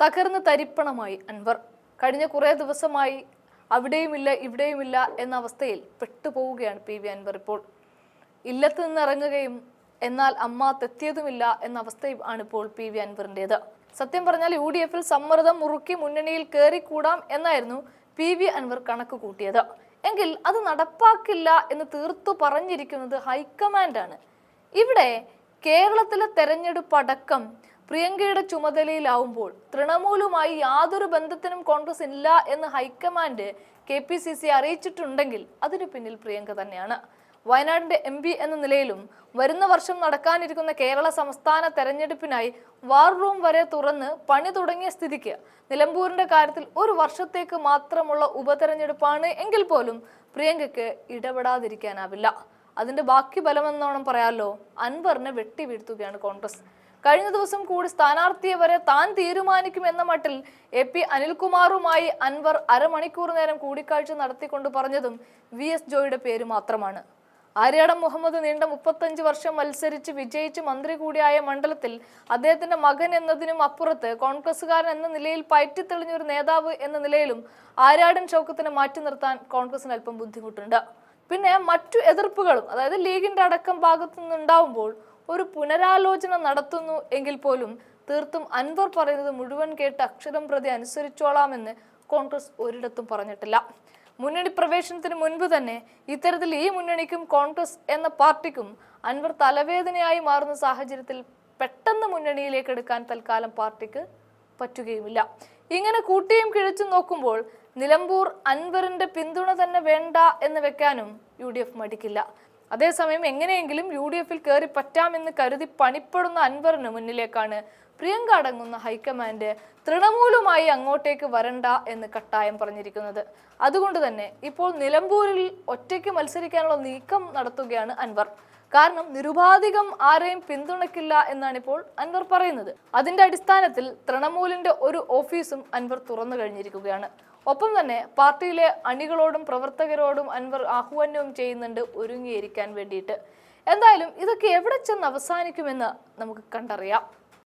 തകർന്ന് തരിപ്പണമായി അൻവർ. കഴിഞ്ഞ കുറേ ദിവസമായി അവിടെയുമില്ല ഇവിടെയുമില്ല എന്ന അവസ്ഥയിൽ പെട്ടുപോവുകയാണ് പി. വി. അൻവർ ഇപ്പോൾ. ഇല്ലത്ത് നിന്ന് ഇറങ്ങുകയും എന്നാൽ അമ്മ തെത്തിയതുമില്ല എന്ന അവസ്ഥയും ആണ് ഇപ്പോൾ പി. വി. അൻവറിന്റെത്. സത്യം പറഞ്ഞാൽ യു ഡി എഫിൽ സമ്മർദ്ദം മുറുക്കി മുന്നണിയിൽ കയറിക്കൂടാം എന്നായിരുന്നു പി. വി. അൻവർ കണക്ക് കൂട്ടിയത്. എങ്കിൽ അത് നടപ്പാക്കില്ല എന്ന് തീർത്തു പറഞ്ഞിരിക്കുന്നത് ഹൈക്കമാൻഡാണ്. ഇവിടെ കേരളത്തിലെ തെരഞ്ഞെടുപ്പ് അടക്കം പ്രിയങ്കയുടെ ചുമതലയിലാവുമ്പോൾ തൃണമൂലുമായി യാതൊരു ബന്ധത്തിനും കോൺഗ്രസ് ഇല്ല എന്ന് high command K P C C അറിയിച്ചിട്ടുണ്ടെങ്കിൽ അതിനു പിന്നിൽ പ്രിയങ്ക തന്നെയാണ്. വയനാടിന്റെ എം പി എന്ന നിലയിലും വരുന്ന വർഷം നടക്കാനിരിക്കുന്ന കേരള സംസ്ഥാന തെരഞ്ഞെടുപ്പിനായി വാർ റൂം വരെ തുറന്ന് പണി തുടങ്ങിയ സ്ഥിതിക്ക് നിലമ്പൂരിന്റെ കാര്യത്തിൽ ഒരു വർഷത്തേക്ക് മാത്രമുള്ള ഉപതെരഞ്ഞെടുപ്പാണ് എങ്കിൽ പോലും പ്രിയങ്കയ്ക്ക് ഇടപെടാതിരിക്കാനാവില്ല. അതിന്റെ ബാക്കി ബലമെന്നോണം പറയാമല്ലോ അൻവറിനെ വെട്ടി വീഴ്ത്തുകയാണ് കോൺഗ്രസ്. കഴിഞ്ഞ ദിവസം കൂടി സ്ഥാനാർത്ഥിയെ വരെ താൻ തീരുമാനിക്കുമെന്ന മട്ടിൽ എ പി അനിൽകുമാറുമായി അൻവർ അരമണിക്കൂർ നേരം കൂടിക്കാഴ്ച നടത്തിക്കൊണ്ട് പറഞ്ഞതും വി എസ് ജോയിയുടെ പേര് മാത്രമാണ്. ആര്യാടം മുഹമ്മദ് നീണ്ട മുപ്പത്തഞ്ച് വർഷം മത്സരിച്ച് വിജയിച്ച് മന്ത്രി കൂടിയായ മണ്ഡലത്തിൽ അദ്ദേഹത്തിന്റെ മകൻ എന്നതിനും അപ്പുറത്ത് കോൺഗ്രസുകാരൻ എന്ന നിലയിൽ പയറ്റിത്തെളിഞ്ഞൊരു നേതാവ് എന്ന നിലയിലും ആര്യാടൻ ചൗക്കത്തിനെ മാറ്റി നിർത്താൻ കോൺഗ്രസിന് അല്പം ബുദ്ധിമുട്ടുണ്ട്. പിന്നെ മറ്റു എതിർപ്പുകളും അതായത് ലീഗിന്റെ അടക്കം ഭാഗത്തു നിന്നുണ്ടാവുമ്പോൾ ഒരു പുനരാലോചന നടത്തുന്നു എങ്കിൽ പോലും തീർത്തും അൻവർ പറയുന്നത് മുഴുവൻ കേട്ട് അക്ഷരം പ്രതി അനുസരിച്ചോളാമെന്ന് കോൺഗ്രസ് ഒരിടത്തും പറഞ്ഞിട്ടില്ല. മുന്നണി പ്രവേശനത്തിന് മുൻപ് തന്നെ ഇത്തരത്തിൽ ഈ മുന്നണിക്കും കോൺഗ്രസ് എന്ന പാർട്ടിക്കും അൻവർ തലവേദനയായി മാറുന്ന സാഹചര്യത്തിൽ പെട്ടെന്ന് മുന്നണിയിലേക്ക് എടുക്കാൻ തൽക്കാലം പാർട്ടിക്ക് പറ്റുകയുമില്ല. ഇങ്ങനെ കൂട്ടിയും കിഴിച്ചും നോക്കുമ്പോൾ നിലമ്പൂർ അൻവറിന്റെ പിന്തുണ തന്നെ വേണ്ട എന്ന് വെക്കാനും യു മടിക്കില്ല. അതേസമയം എങ്ങനെയെങ്കിലും യു ഡി എഫിൽ കയറി പറ്റാമെന്ന് കരുതി പണിപ്പെടുന്ന അൻവറിന് മുന്നിലേക്കാണ് പ്രിയങ്ക അടങ്ങുന്ന ഹൈക്കമാൻഡ് തൃണമൂലുമായി അങ്ങോട്ടേക്ക് വരണ്ട എന്ന് കട്ടായം പറഞ്ഞിരിക്കുന്നത്. അതുകൊണ്ട് തന്നെ ഇപ്പോൾ നിലമ്പൂരിൽ ഒറ്റയ്ക്ക് മത്സരിക്കാനുള്ള നീക്കം നടത്തുകയാണ് അൻവർ. കാരണം നിരുപാധികം ആരെയും പിന്തുണയ്ക്കില്ല എന്നാണ് ഇപ്പോൾ അൻവർ പറയുന്നത്. അതിന്റെ അടിസ്ഥാനത്തിൽ തൃണമൂലിന്റെ ഒരു ഓഫീസും അൻവർ തുറന്നു കഴിഞ്ഞിരിക്കുകയാണ്. ഒപ്പം തന്നെ പാർട്ടിയിലെ അണികളോടും പ്രവർത്തകരോടും അൻവർ ആഹ്വാനവും ചെയ്യുന്നുണ്ട് ഒരുങ്ങിയിരിക്കാൻ വേണ്ടിയിട്ട്. എന്തായാലും ഇതൊക്കെ എവിടെ ചെന്ന് അവസാനിക്കുമെന്ന് നമുക്ക് കണ്ടറിയാം.